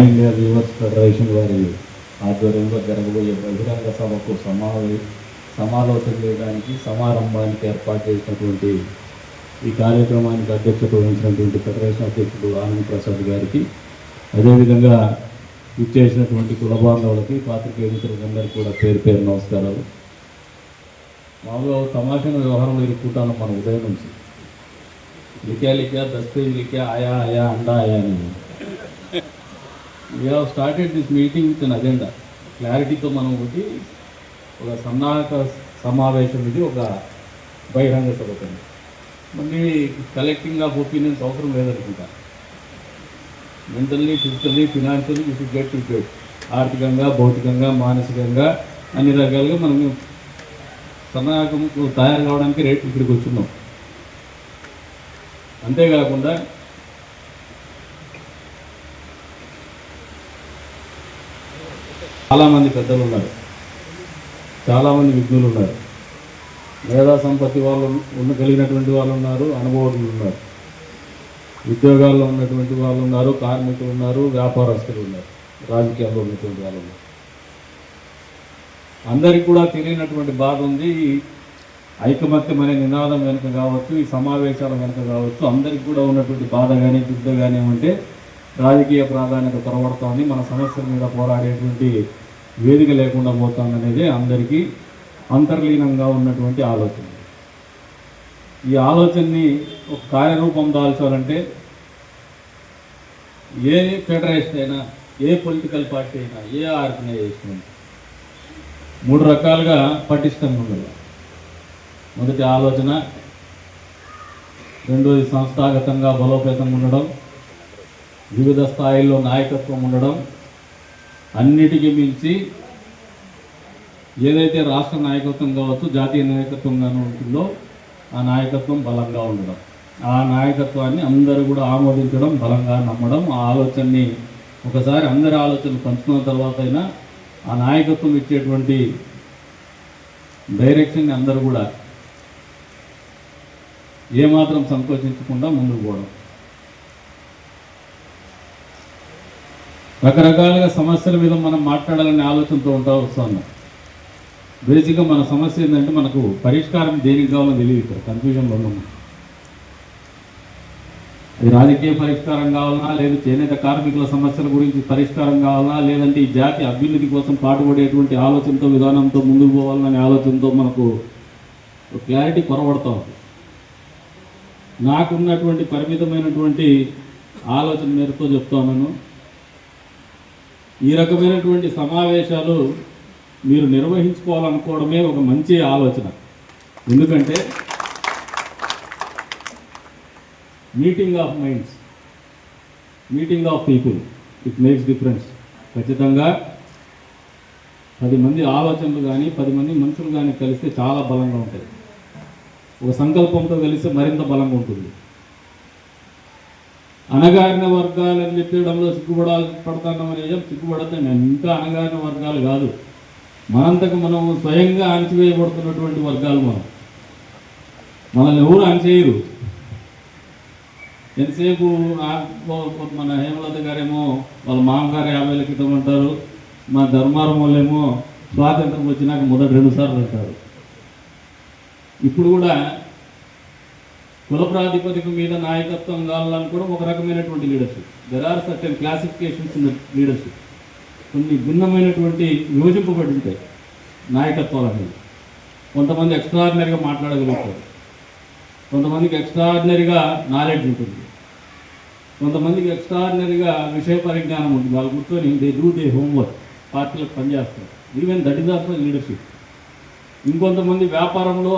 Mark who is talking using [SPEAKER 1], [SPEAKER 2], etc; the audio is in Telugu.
[SPEAKER 1] ఆల్ ఇండియా వ్యూవర్స్ ఫెడరేషన్ వారి ఆధ్వర్యంలో జరగబోయే బహిరంగ సభకు సమావే సమాలోచన చేయడానికి సమారంభానికి ఏర్పాటు చేసినటువంటి ఈ కార్యక్రమానికి అధ్యక్షత వహించినటువంటి ఫెడరేషన్ అధ్యక్షుడు ఆనంద్ ప్రసాద్ గారికి అదేవిధంగా ఇచ్చేసినటువంటి కుల బాంధవులకి పాత్రికేయ మిత్రులందరికీ కూడా పేరు పేరు నమస్కారాలు. మామూలుగా ఒక తమాషైన వ్యవహారంలో ఇరుక్కుంటాను మన ఉదయం నుంచి. లిఖా లిఖా దస్తే లిఖా ఆయా ఆయా అండా ఆయా అని. We have started this meeting with an agenda క్లారిటీతో మనం ఒకటి ఒక సన్నాహక సమావేశం ఇది ఒక బహిరంగ సభ మళ్ళీ కలెక్టింగ్ ఆఫ్ ఒపీనియన్స్ అవసరం లేదనుకుంటా. Mentally physically financially you should get prepared ఆర్థికంగా భౌతికంగా మానసికంగా అన్ని రకాలుగా మనం సన్నాహకం తయారు కావడానికి రేట్ ఇక్కడికి వచ్చున్నాం అంతేకాకుండా చాలామంది పెద్దలు ఉన్నారు. చాలామంది విఘ్నులు ఉన్నారు. మేధా సంపత్తి వాళ్ళు ఉన్న కలిగినటువంటి వాళ్ళు ఉన్నారు అనుభవజ్ఞులు ఉన్నారు. ఉద్యోగాల్లో ఉన్నటువంటి వాళ్ళు ఉన్నారు కార్మికులు ఉన్నారు వ్యాపారస్తులు ఉన్నారు రాజకీయాల్లో ఉన్నటువంటి వాళ్ళు ఉన్నారు. అందరికీ కూడా తెలియనటువంటి బాధ ఉంది. ఈ ఐకమత్యం అనే నినాదం వెనుక కావచ్చు ఈ సమావేశాల వెనుక కావచ్చు అందరికి కూడా ఉన్నటువంటి బాధ కానీ దుద్ధ కానీ ఏమంటే రాజకీయ ప్రాధాన్యత కొరవడుతోంది. మన సమస్యల మీద పోరాడేటువంటి వేదిక లేకుండా పోతుందనేది అందరికీ అంతర్లీనంగా ఉన్నటువంటి ఆలోచన. ఈ ఆలోచనని ఒక కార్యరూపం దాల్చాలంటే ఏ ఫెడరేషన్ అయినా ఏ పొలిటికల్ పార్టీ అయినా ఏ ఆర్గనైజేషన్ అయినా మూడు రకాలుగా పటిష్టంగా ఉండాలి. మొదటి ఆలోచన రెండోది సంస్థాగతంగా బలోపేతంగా ఉండడం వివిధ స్థాయిల్లో నాయకత్వం ఉండడం అన్నిటికీ మించి ఏదైతే రాష్ట్ర నాయకత్వం కావచ్చు జాతీయ నాయకత్వంగానూ ఉంటుందో ఆ నాయకత్వం బలంగా ఉండడం. ఆ నాయకత్వాన్ని అందరూ కూడా ఆమోదించడం బలంగా నమ్మడం ఆ ఆలోచనని ఒకసారి అందరి ఆలోచనలు పంచుకున్న తర్వాత అయినా ఆ నాయకత్వం ఇచ్చేటువంటి డైరెక్షన్ని అందరూ కూడా ఏమాత్రం సంకోచించకుండా ముందుకు పోవడం. రకరకాలుగా సమస్యల మీద మనం మాట్లాడాలనే ఆలోచనతో ఉంటా వస్తున్నాం బేసిక్గా మన సమస్య ఏంటంటే మనకు పరిష్కారం దేనికి కావాలో తెలియదు ఇక్కడ కన్ఫ్యూజన్లో ఉన్నాము అది రాజకీయ పరిష్కారం కావాలన్నా లేదు చేనేత కార్మికుల సమస్యల గురించి పరిష్కారం కావాలన్నా లేదంటే ఈ జాతి అభివృద్ధి కోసం పాటుపడేటువంటి ఆలోచనతో విధానంతో ముందుకు పోవాలనే ఆలోచనతో మనకు క్లారిటీ కొరబడతా ఉంది. నాకున్నటువంటి పరిమితమైనటువంటి ఆలోచన మేరతో చెప్తాను ఈ రకమైనటువంటి సమావేశాలు మీరు నిర్వహించుకోవాలనుకోవడమే ఒక మంచి ఆలోచన. ఎందుకంటే meeting of minds meeting of people it makes difference. ఖచ్చితంగా పది మంది ఆలోచనలు కానీ పది మంది మనుషులు కానీ కలిస్తే చాలా బలంగా ఉంటుంది ఒక సంకల్పంతో కలిస్తే మరింత బలంగా ఉంటుంది. అణగారిన వర్గాలని చెప్పడంలో సిగ్గుపడ పడతామని నిజం సిగ్గుపడతాం మేము ఇంకా అణగారిన వర్గాలు కాదు. మనంతకు మనం స్వయంగా అణచివేయబడుతున్నటువంటి వర్గాలు మనం. మనల్ని ఎవరు అణచేయరు. ఎంతసేపు మన హేమలత గారేమో వాళ్ళ మామగారు యాభైల క్రితం అంటారు మా ధర్మారం వాళ్ళేమో స్వాతంత్రం వచ్చినాక మొదటి రెండు సార్లు అంటారు. ఇప్పుడు కూడా కుల ప్రాతిపదిక మీద నాయకత్వం కావాలని కూడా ఒక రకమైనటువంటి leadership there are certain classifications in leadership కొన్ని భిన్నమైనటువంటి విభజింపబడి ఉంటాయి నాయకత్వాలు అనేవి కొంతమంది ఎక్స్ట్రాడినరీగా మాట్లాడగలుగుతారు. కొంతమందికి ఎక్స్ట్రాడినరీగా నాలెడ్జ్ ఉంటుంది. కొంతమందికి ఎక్స్ట్రాడినరీగా విషయ పరిజ్ఞానం ఉంటుంది. వాళ్ళు కూర్చొని దే డూ దే హోంవర్క్ పార్టీలకు పనిచేస్తారు. Even that is also leadership ఇంకొంతమంది వ్యాపారంలో